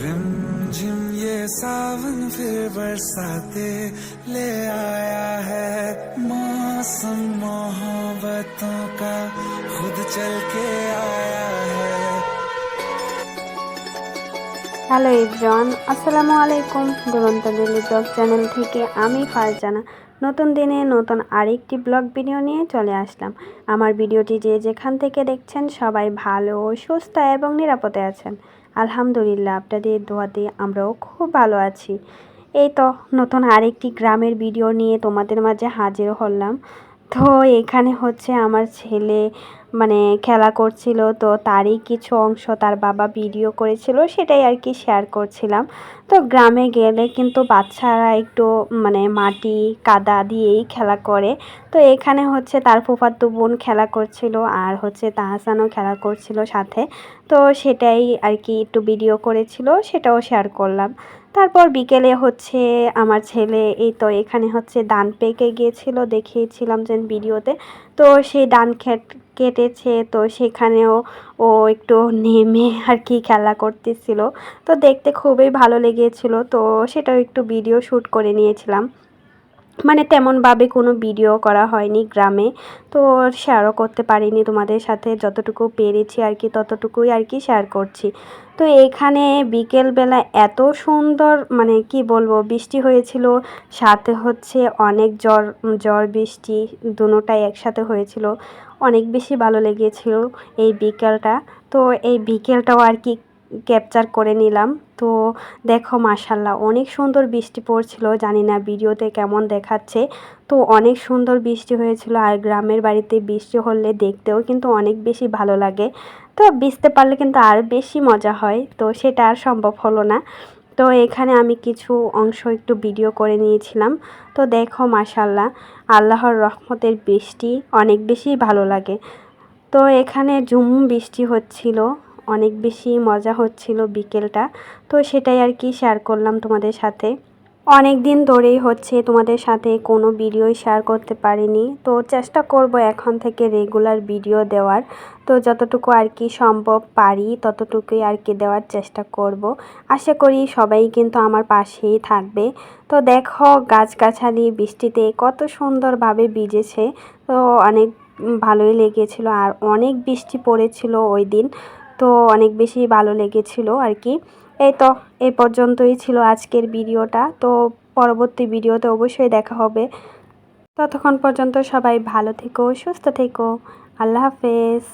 Rim झिम ये सावन फिर बरसाते ले आया है मौसम मोहब्बतों का खुद चल के आया है হ্যালো ইব্রান আসসালামু আলাইকুম দুরন্ত দিল্লি ব্লগ চ্যানেল থেকে আমি ফারজানা নতুন দিনে নতুন আরেকটি ব্লগ ভিডিও নিয়ে চলে আসলাম। আমার ভিডিওটি যে যেখান থেকে দেখছেন সবাই ভালো, সুস্থ এবং নিরাপদে আছেন। আলহামদুলিল্লাহ, আপনাদের দোয়াতে আমরাও খুব ভালো আছি। এই তো নতুন আরেকটি গ্রামের ভিডিও নিয়ে তোমাদের মাঝে হাজির হলাম। তো এখানে হচ্ছে আমার ছেলে মানে খেলা করছিল, তো তারই কিছু অংশ তার বাবা ভিডিও করেছিল, সেটাই আর কি শেয়ার করছিলাম। তো গ্রামে গেলে কিন্তু বাচ্চারা একটু মানে মাটি, কাদা দিয়েই খেলা করে। তো এখানে হচ্ছে তার ফুফাতো বোন খেলা করছিল আর হচ্ছে তাহাসানও খেলা করছিল সাথে। তো সেটাই আর কি একটু ভিডিও করেছিল, সেটাও শেয়ার করলাম। তারপর বিকেলে হচ্ছে আমার ছেলে, এই তো এখানে হচ্ছে দান পেকে গিয়েছিল, দেখিয়েছিলাম যে ভিডিওতে তো। সেই ধান খেট কেটেছে, তো সেখানেও ও একটু নেমে আর কি খেলা করতেছিল। তো দেখতে খুবই ভালো লেগেছিল, তো সেটাও একটু ভিডিও শ্যুট করে নিয়েছিলাম। মানে তেমনভাবে কোনো ভিডিও করা হয়নি গ্রামে। তো শেয়ারও করতে পারিনি তোমাদের সাথে, যতটুকু পেরেছি আর কি, ততটুকুই আর কি শেয়ার করছি। তো এখানে বিকেলবেলা এত সুন্দর মানে কি বলব, বৃষ্টি হয়েছিল, সাথে হচ্ছে অনেক জ্বর জ্বর, বৃষ্টি দুটোটাই একসাথে হয়েছিল। অনেক বেশি ভালো লেগেছিল এই বিকেলটা। তো এই বিকেলটাও আর কি ক্যাপচার করে নিলাম। তো দেখো মাসাল্লাহ অনেক সুন্দর বৃষ্টি পড়ছিল। জানি না ভিডিওতে কেমন দেখাচ্ছে। তো অনেক সুন্দর বৃষ্টি হয়েছিল আর গ্রামের বাড়িতে বৃষ্টি হলে দেখতেও কিন্তু অনেক বেশি ভালো লাগে। তো ভিজতে পারলে কিন্তু আর বেশি মজা হয়। তো সেটা আর সম্ভব হলো না। তো এখানে আমি কিছু অংশ একটু ভিডিও করে নিয়েছিলাম। তো দেখো মাসাল্লাহ আল্লাহর রহমতের বৃষ্টি অনেক বেশি ভালো লাগে। তো এখানে ঝুম বৃষ্টি হচ্ছিল। অনেক বেশি মজা হচ্ছিল বিকেলটা। তো সেটাই আর কি শেয়ার করলাম তোমাদের সাথে। অনেক দিন ধরেই হচ্ছে তোমাদের সাথে কোনো ভিডিওই শেয়ার করতে পারিনি। তো চেষ্টা করব এখন থেকে রেগুলার ভিডিও দেওয়ার। তো যতটুকু আর কি সম্ভব পারি, ততটুকুই আর কি দেওয়ার চেষ্টা করব। আশা করি সবাই কিন্তু আমার পাশেই থাকবে। তো দেখো গাছগাছালি, বৃষ্টিতে কত সুন্দরভাবে ভিজেছে। তো অনেক ভালোই লেগেছিল আর অনেক বৃষ্টি পড়েছিল ওই দিন। তো অনেক বেশি ভালো লেগেছিল আর কি এই তো এই পর্যন্তই ছিল আজকের ভিডিওটা। তো পরবর্তী ভিডিওতে অবশ্যই দেখা হবে। ততক্ষণ পর্যন্ত সবাই ভালো থেকো, সুস্থ থেকো। আল্লাহ হাফেজ।